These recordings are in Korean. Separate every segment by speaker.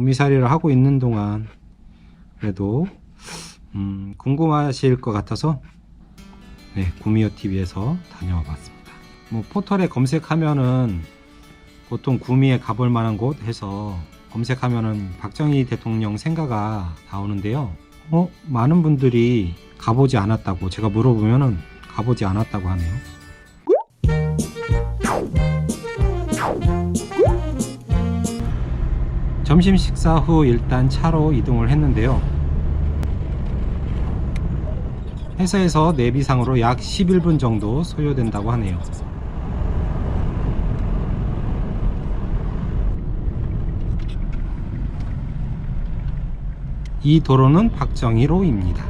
Speaker 1: 구미살이를 하고 있는 동안 그래도 음, 궁금하실 것 같아서 네, 구미호 TV에서 다녀와 봤습니다. 뭐 포털에 검색하면은 보통 구미에 가볼 만한 곳 해서 검색하면은 박정희 대통령 생가가 나오는데요. 어, 많은 분들이 가보지 않았다고 제가 물어보면은 가보지 않았다고 하네요. 점심 식사 후 일단 차로 이동을 했는데요. 회사에서 내비상으로 약 11분 정도 소요된다고 하네요. 이 도로는 박정희로입니다.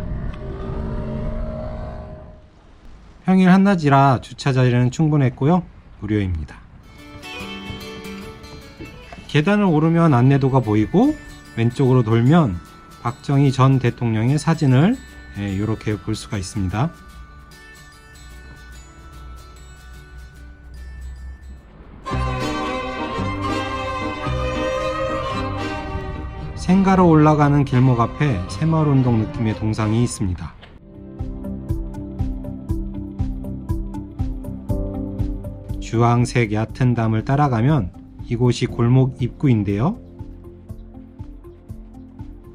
Speaker 1: 평일 한낮이라 주차 자리는 충분했고요. 무료입니다. 계단을 오르면 안내도가 보이고 왼쪽으로 돌면 박정희 전 대통령의 사진을 이렇게 볼 수가 있습니다. 생가로 올라가는 길목 앞에 새마을운동 느낌의 동상이 있습니다. 주황색 얕은 담을 따라가면 이곳이 골목 입구인데요.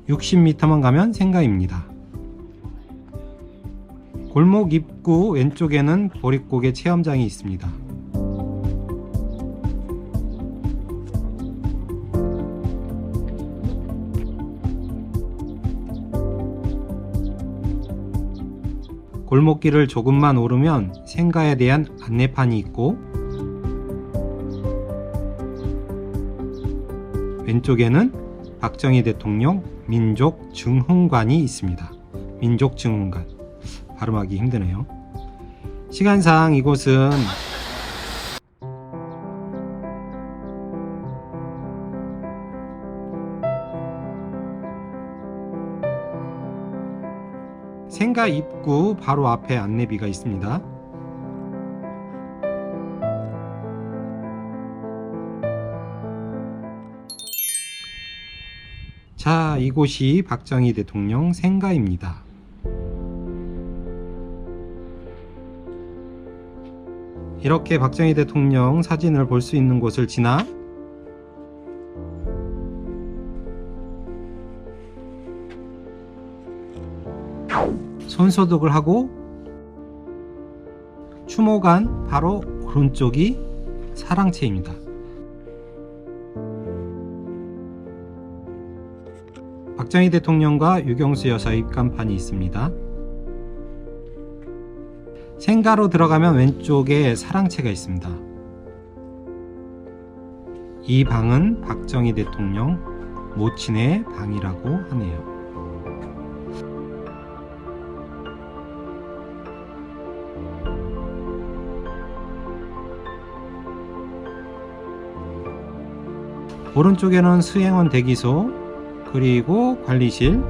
Speaker 1: 60m만 가면 생가입니다. 골목 입구 왼쪽에는 보릿고개 체험장이 있습니다. 골목길을 조금만 오르면 생가에 대한 안내판이 있고 왼쪽에는 박정희 대통령 민족 증흥관이 있습니다. 민족 증흥관. 발음하기 힘드네요. 시간상 이곳은 생가 입구 바로 앞에 안내비가 있습니다. 자, 이곳이 박정희 대통령 생가입니다. 이렇게 박정희 대통령 사진을 볼 수 있는 곳을 지나 손소독을 하고 추모관 바로 오른쪽이 사랑채입니다. 박정희 대통령과 유경수 여사 입간판이 있습니다. 생가로 들어가면 왼쪽에 사랑채가 있습니다. 이 방은 박정희 대통령 모친의 방이라고 하네요. 오른쪽에는 수행원 대기소 그리고 관리실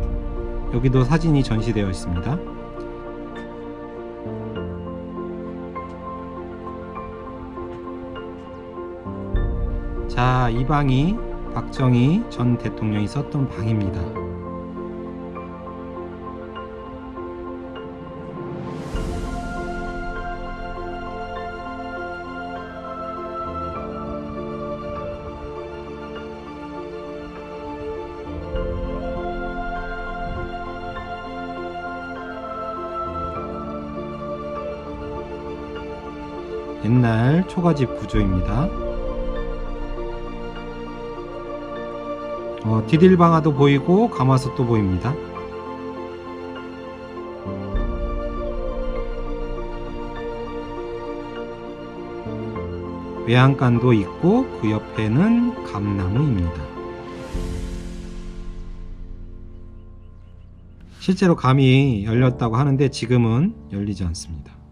Speaker 1: 여기도 사진이 전시되어 있습니다. 자, 이 방이 박정희 전 대통령이 썼던 방입니다. 옛날 초가집 구조입니다. 어, 디딜방아도 보이고 가마솥도 보입니다. 외양간도 있고 그 옆에는 감나무입니다. 실제로 감이 열렸다고 하는데 지금은 열리지 않습니다.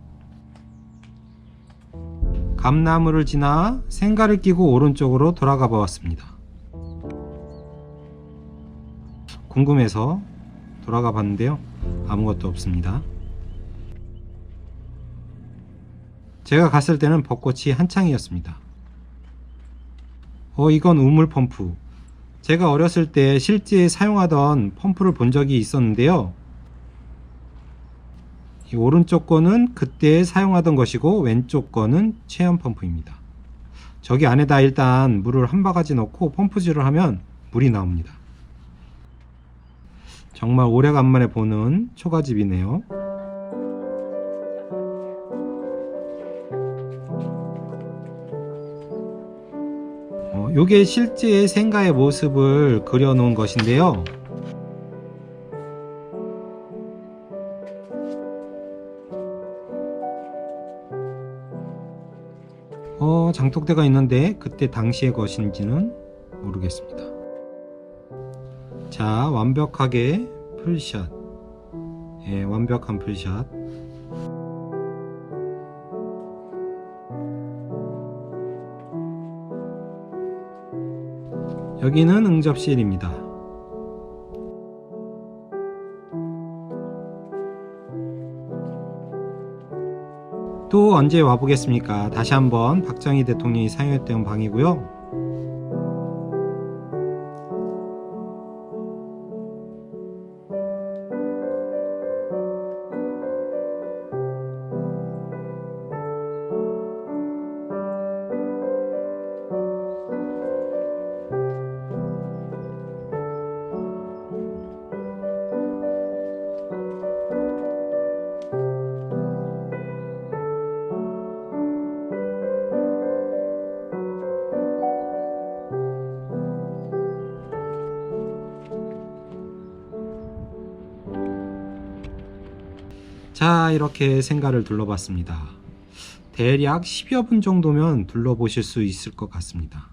Speaker 1: 감나무를 지나 생가를 끼고 오른쪽으로 돌아가 보았습니다. 궁금해서 돌아가 봤는데요. 아무것도 없습니다. 제가 갔을 때는 벚꽃이 한창이었습니다. 어, 이건 우물 펌프. 제가 어렸을 때 실제 사용하던 펌프를 본 적이 있었는데요. 이 오른쪽 거는 그때 사용하던 것이고 왼쪽 거는 체험 펌프입니다. 저기 안에다 일단 물을 한 바가지 넣고 펌프질을 하면 물이 나옵니다. 정말 오래간만에 보는 초가집이네요. 어, 요게 실제 생가의 모습을 그려놓은 것인데요. 어, 장독대가 있는데 그때 당시의 것인지는 모르겠습니다. 자, 완벽하게 풀샷. 예, 완벽한 풀샷. 여기는 응접실입니다. 또 언제 와보겠습니까? 다시 한번 박정희 대통령이 사용했던 방이고요. 자, 이렇게 생가를 둘러봤습니다. 대략 10여 분 정도면 둘러보실 수 있을 것 같습니다.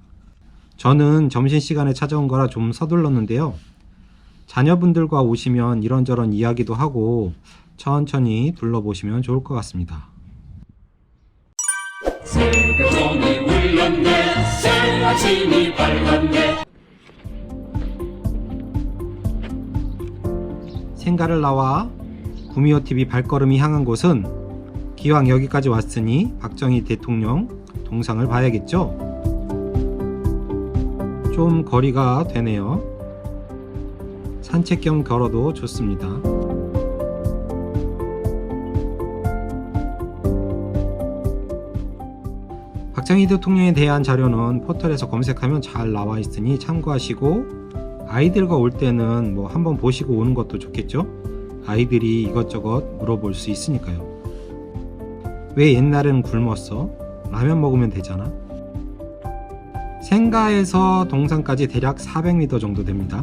Speaker 1: 저는 점심시간에 찾아온 거라 좀 서둘렀는데요. 자녀분들과 오시면 이런저런 이야기도 하고 천천히 둘러보시면 좋을 것 같습니다. 생가를 나와 구미호 TV 발걸음이 향한 곳은 기왕 여기까지 왔으니 박정희 대통령 동상을 봐야겠죠? 좀 거리가 되네요. 산책 겸 걸어도 좋습니다. 박정희 대통령에 대한 자료는 포털에서 검색하면 잘 나와 있으니 참고하시고 아이들과 올 때는 뭐 한번 보시고 오는 것도 좋겠죠? 아이들이 이것저것 물어볼 수 있으니까요. 왜 옛날에는 굶었어? 라면 먹으면 되잖아. 생가에서 동산까지 대략 400m 정도 됩니다.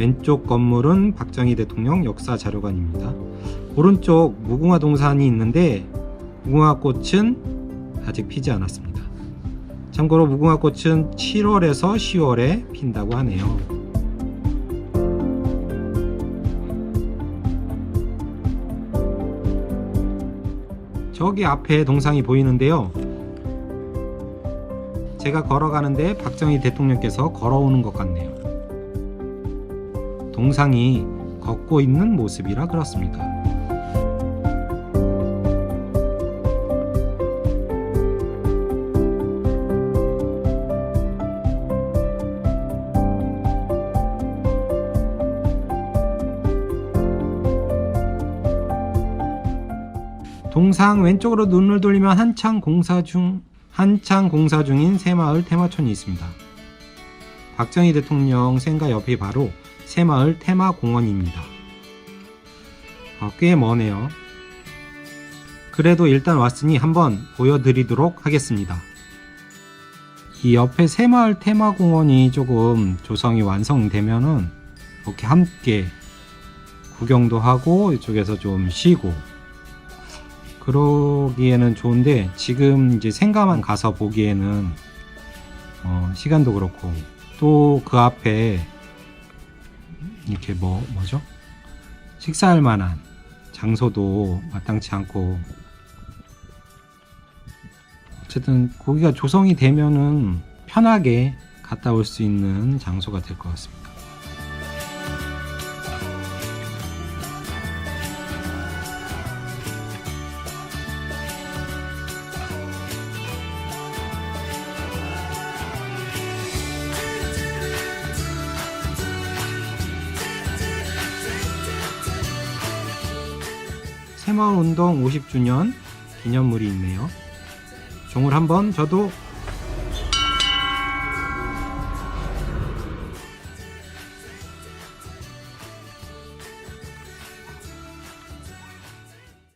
Speaker 1: 왼쪽 건물은 박정희 대통령 역사 자료관입니다. 오른쪽 무궁화 동산이 있는데 무궁화 꽃은 아직 피지 않았습니다. 참고로 무궁화 꽃은 7월에서 10월에 핀다고 하네요. 저기 앞에 동상이 보이는데요. 제가 걸어가는데 박정희 대통령께서 걸어오는 것 같네요. 동상이 걷고 있는 모습이라 그렇습니다. 동상 왼쪽으로 눈을 돌리면 한창 공사 중 한창 공사 중인 새마을 테마촌이 있습니다. 박정희 대통령 생가 옆이 바로 새마을 테마공원입니다. 어, 꽤 머네요. 그래도 일단 왔으니 한번 보여드리도록 하겠습니다. 이 옆에 새마을 테마공원이 조금 조성이 완성되면은 이렇게 함께 구경도 하고 이쪽에서 좀 쉬고 그러기에는 좋은데 지금 이제 생가만 가서 보기에는 어, 시간도 그렇고 또 그 앞에 이렇게 뭐 뭐죠 식사할 만한 장소도 마땅치 않고 어쨌든 거기가 조성이 되면은 편하게 갔다 올 수 있는 장소가 될 것 같습니다. 새마을 운동 50주년 기념물이 있네요. 종을 한번 저도